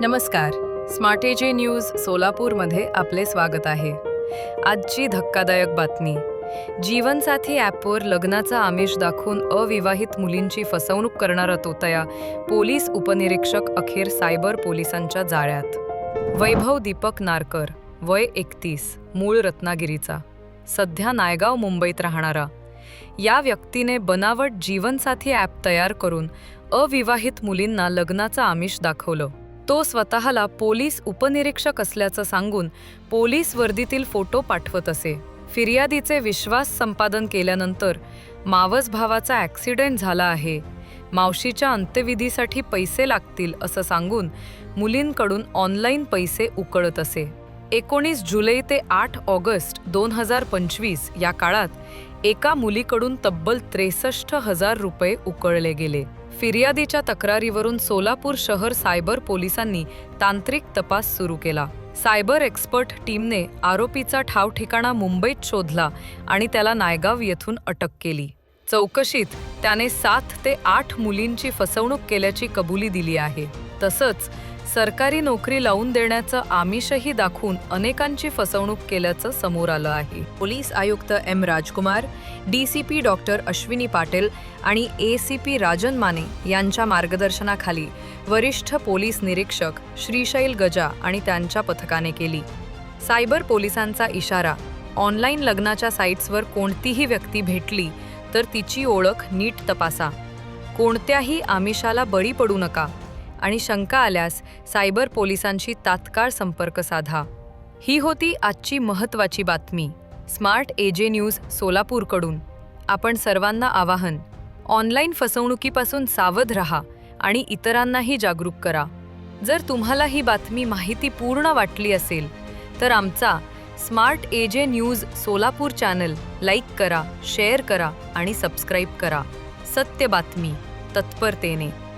नमस्कार. Smart AJ news सोलापूरमध्ये आपले स्वागत आहे. आजची धक्कादायक बातमी. जीवनसाथी ॲपवर लग्नाचा आमिष दाखवून अविवाहित मुलींची फसवणूक करणारा तोतया पोलीस उपनिरीक्षक अखेर सायबर पोलिसांच्या जाळ्यात. वैभव दीपक नारकर वय एकतीस मूळ रत्नागिरीचा. सध्या नायगाव मुंबईत राहणारा. या व्यक्तीने बनावट जीवनसाथी ॲप तयार करून अविवाहित मुलींना लग्नाचं आमिष दाखवलं. तो स्वतःला पोलीस उपनिरीक्षक असल्याचं सांगून पोलीस वर्दीतील फोटो पाठवत असे. फिर्यादीचे विश्वास संपादन केल्यानंतर मावस भावाचा ॲक्सिडेंट झाला आहे. मावशीच्या अंत्यविधीसाठी पैसे लागतील असं सांगून मुलींकडून ऑनलाईन पैसे उकळत असे. एकोणीस जुलै ते आठ ऑगस्ट दोन हजार पंचवीस या काळात एका मुलीकडून तब्बल त्रेसष्ट हजार रुपये उकळले गेले. फिर्यादीच्या तक्रारीवरून सोलापूर शहर सायबर पोलिसांनी तांत्रिक तपास सुरू केला. सायबर एक्सपर्ट टीमने आरोपीचा ठाव ठिकाणा मुंबईत शोधला आणि त्याला नायगाव येथून अटक केली. चौकशीत त्याने सात ते आठ मुलींची फसवणूक केल्याची कबुली दिली आहे. तसंच सरकारी नोकरी लावून देण्याचं आमिषही दाखवून अनेकांची फसवणूक केल्याचं समोर आलं आहे. पोलीस आयुक्त M Rajkumar DCP doctor Ashwini Patil आणि A C P Rajan Mane यांच्या मार्गदर्शनाखाली वरिष्ठ पोलीस निरीक्षक श्रीशैल गजा आणि त्यांच्या पथकाने केली. सायबर पोलिसांचा इशारा ऑनलाईन लग्नाच्या साईट्सवर कोणतीही व्यक्ती भेटली तर तिची ओळख नीट तपासा. कोणत्याही आमिषाला बळी पडू नका. आणि शंका आल्यास सायबर पोलिसांशी तात्काळ संपर्क साधा. ही होती आजची महत्त्वाची बातमी. स्मार्ट एजे न्यूज सोलापूरकडून. आपण सर्वांना आवाहन ऑनलाईन फसवणुकीपासून सावध रहा आणि इतरांनाही जागरूक करा. जर तुम्हाला ही बातमी माहिती पूर्ण वाटली असेल तर आमचा smart AJ news Solapur channel like करा शेअर करा आणि सबस्क्राईब करा. सत्य बातमी तत्परतेने.